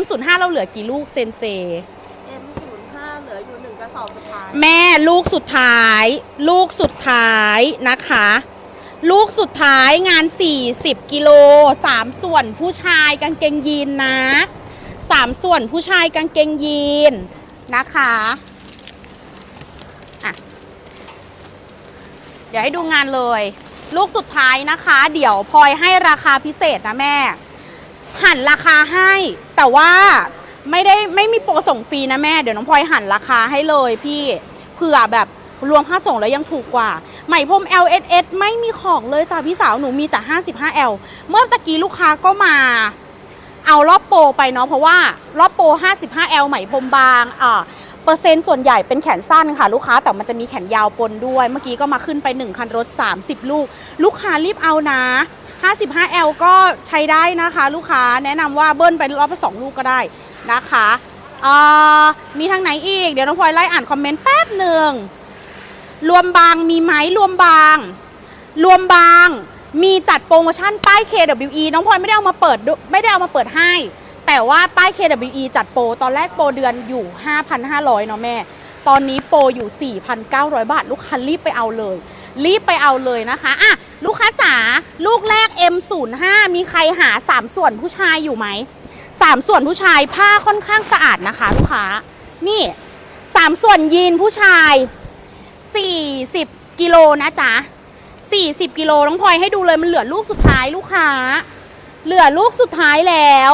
M05 เราเหลือกี่ลูกเซนเซ M05 เหลืออยู่หนึ่งกระสอบสุดท้ายแม่ลูกสุดท้าย ลูกสุดท้ายนะคะ ลูกสุดท้ายงาน 40 กิโล 3 ส่วนผู้ชายกางเกงยีนนะ 3 ส่วนผู้ชายกางเกงยีนนะคะอะเดี๋ยวให้ดูงานเลย ลูกสุดท้ายนะคะ เดี๋ยวพลอยให้ราคาพิเศษนะแม่ หันราคาให้ แต่ว่าไม่ได้ไม่มีโปรส่งฟรีนะแม่เดี๋ยวน้องพลอยหันราคาให้เลยพี่เผื่อแบบรวมค่าส่งแล้วยังถูกกว่าไหมพรม L S S ไม่มีของเลยจ้าพี่สาวหนูมีแต่ 55 L เมื่อตะกี้ลูกค้าก็มา เอารอบโปรไปเนาะเพราะว่ารอบโปร 55 L ไหมพรมบางอ่าเปอร์เซ็นต์ส่วนใหญ่เป็นแขนสั้นค่ะ ลูกค้าแต่มันจะมีแขนยาวปนด้วย เมื่อกี้ก็มาขึ้นไป 1 คันรถ 30 ลูก ลูกค้ารีบเอานะ 55L ก็ใช้ได้นะคะลูกค้าแนะนำว่าเบิ้ลไปรอบละสองลูกก็ได้นะคะเออมีทางไหนอีก เดี๋ยวน้องพลอยไล่อ่านคอมเมนต์แป๊บหนึ่ง รวมบางมีไหมรวมบาง รวมบาง มีจัดโปรโมชั่นป้าย KWE น้องพลอยไม่ได้เอามาเปิดไม่ได้เอามาเปิดให้ แต่ว่าป้าย KWE จัดโปรตอนแรกโปรเดือนอยู่ 5,500 เนาะแม่ ตอนนี้โปรอยู่ 4,900 บาท ลูกค้ารีบไปเอาเลย รีบไปเอาเลยนะคะอะลูกค้าจ๋าลูกแรก M05 มีใครหา 3 ส่วนผู้ชายอยู่ไหม 3 ส่วนผู้ชายผ้าค่อนข้างสะอาดนะคะลูกค้า นี่ 3 ส่วนยีนผู้ชาย 40 กิโลนะจ๊ะ 40 กิโลน้องพลอยให้ดูเลยมันเหลือลูกสุดท้ายลูกค้า เหลือลูกสุดท้ายแล้ว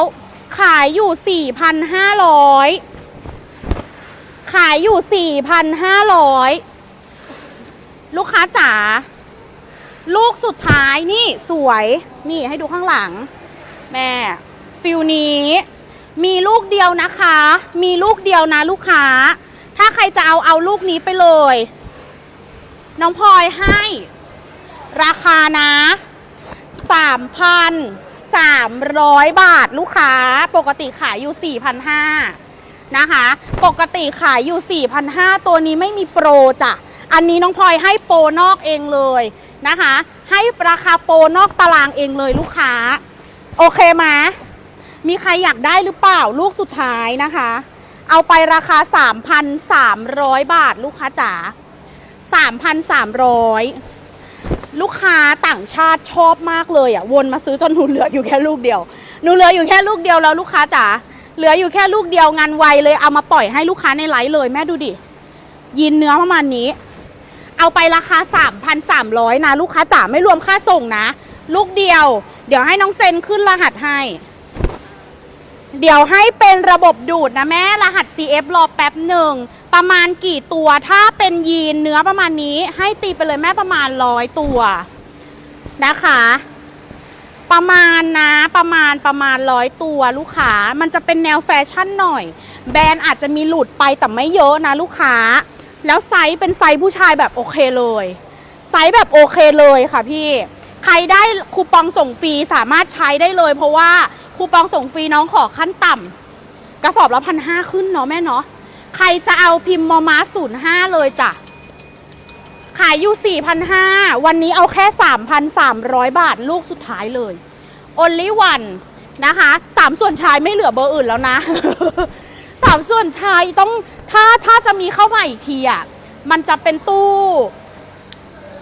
ขายอยู่ 4,500ขายอยู่ 4,500 ลูกค้าจ๋าลูกสุดท้ายนี่สวยนี่ให้ดูข้างหลัง แม่ฟิลนี้ มีลูกเดียวนะคะ มีลูกเดียวนะลูกค้า ถ้าใครจะเอาเอาลูกนี้ไปเลย น้องพลอยให้ ราคานะ3,300บาทลูกค้า ปกติขายอยู่4,500นะคะ ปกติขายอยู่4,500ตัวนี้ไม่มีโปรจ้ะ อันนี้น้องพลอยให้โปรนอกเองเลยนะคะ ให้ราคาโปรนอกตารางเองเลยลูกค้า โอเคไหมมีใครอยากได้หรือเปล่าลูกสุดท้ายนะคะ เอาไปราคา 3,300 บาทลูกค้าจ๋า3,300 ลูกค้าต่างชาติชอบมากเลยอะวนมาซื้อจนหนูเหลืออยู่แค่ลูกเดียวหนูเหลืออยู่แค่ลูกเดียวแล้วลูกค้าจ๋าเหลืออยู่แค่ลูกเดียวงานไวเลยเอามาปล่อยให้ลูกค้าในไลฟ์เลยแม่ดูดิยินเนื้อประมาณนี้ เอาไปราคา 3,300 นะลูกค้าจ๋าไม่รวมค่าส่งนะ ลูกเดียว เดี๋ยวให้น้องเซนขึ้นรหัสให้ เดี๋ยวให้เป็นระบบดูดนะแม่รหัส CF รอแป๊บหนึ่ง ประมาณกี่ตัวถ้าเป็นยีนเนื้อประมาณนี้ ให้ตีไปเลยแม่ประมาณร้อยตัวนะคะ ประมาณนะประมาณประมาณร้อยตัวลูกค้า มันจะเป็นแนวแฟชั่นหน่อย แบรนด์อาจจะมีหลุดไปแต่ไม่เยอะนะลูกค้า แล้วไซส์เป็นไซส์ผู้ชายแบบโอเคเลย ไซส์แบบโอเคเลยค่ะพี่ ใครได้คูปองส่งฟรีสามารถใช้ได้เลย เพราะว่าคูปองส่งฟรีน้องขอขั้นต่ำกระสอบละพันห้าขึ้นเนาะแม่เนาะใครจะเอาพิมพ์มอม้าศูนย์ห้าเลยจ้ะขายอยู่ 4,500 วันนี้เอาแค่ 3,300 บาทลูกสุดท้ายเลย only one นะคะสามส่วนชายไม่เหลือเบอร์อื่นแล้วนะามส่วนชายต้องถ้าถ้าจะมีเข้ามาอีกทีอะมันจะเป็นตู้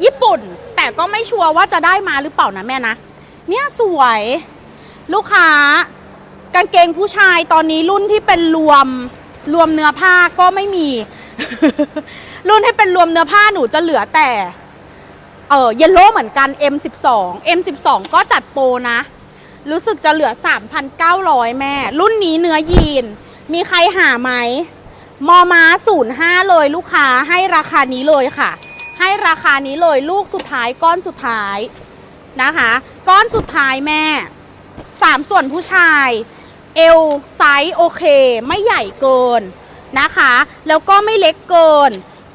ญี่ปุ่น แต่ก็ไม่ชัวร์ว่าจะได้มาหรือเปล่านะแม่นะ เนี่ยสวยลูกค้ากางเกงผู้ชายตอนนี้รุ่นที่เป็นรวมรวมเนื้อผ้าก็ไม่มี รุ่นที่เป็นรวมเนื้อผ้าหนูจะเหลือแต่เออเยลโล่เหมือนกัน M12 M12 ก็จัดโปรนะ รู้สึกจะเหลือ 3,900 แม่ รุ่นนี้เนื้อยีน มีใครหาไหมมอมา05เลยลูกค้าให้ราคานี้เลยค่ะ ให้ราคานี้เลยลูกสุดท้ายก้อนสุดท้ายนะคะ ก้อนสุดท้ายแม่สามส่วนผู้ชายเอวไซส์โอเค ไม่ใหญ่เกินนะคะ แล้วก็ไม่เล็กเกิน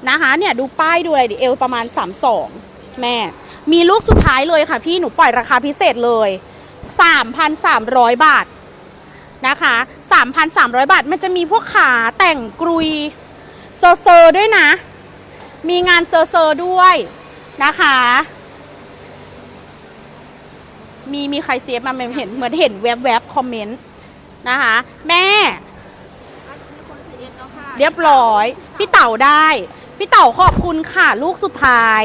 นะคะ เนี่ยดูป้ายดูอะไรดิเอวประมาณ 32 แม่ มีลูกสุดท้ายเลยค่ะพี่หนูปล่อยราคาพิเศษเลย 3,300 บาท นะคะ 3,300 บาท มันจะมีพวกขาแต่งกรุยเซอร์เซอร์ด้วยนะ มีงานเซอร์เซอร์ด้วยนะคะ มีมีใครเซฟมาเห็นเหมือนเห็นแวบๆคอมเมนต์นะคะ แม่อะมีคนซื้อเอ็มแล้วค่ะเรียบร้อย พี่เต่าได้ พี่เต่าขอบคุณค่ะ ลูกสุดท้าย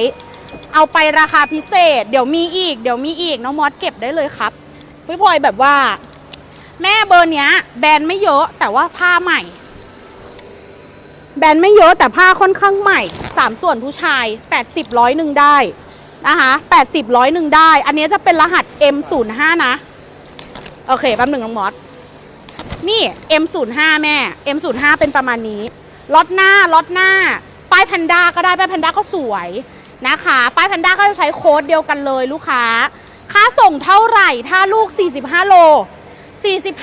เอาไปราคาพิเศษ เดี๋ยวมีอีก เดี๋ยวมีอีก น้องมอสเก็บได้เลยครับพี่พลอยแบบว่า แม่เบอร์เนี้ย แบรนด์ไม่เยอะแต่ว่าผ้าใหม่ แบรนด์ไม่เยอะแต่ผ้าค่อนข้างใหม่สามส่วนผู้ชาย80ร้อยหนึ่งได้นะคะ80ร้อยหนึ่งได้ อันนี้จะเป็นรหัส M05 นะ โอเคแป๊บหนึ่งน้องมอสนี่ M05 แม่ M05 เป็นประมาณนี้ล็อตหน้าล็อตหน้า ป้ายแพนด้าก็ได้ป้ายแพนด้าก็สวยนะคะ ป้ายแพนด้าก็จะใช้โค้ดเดียวกันเลยลูกค้า ค่าส่งเท่าไหร่ถ้าลูก 45 โล 45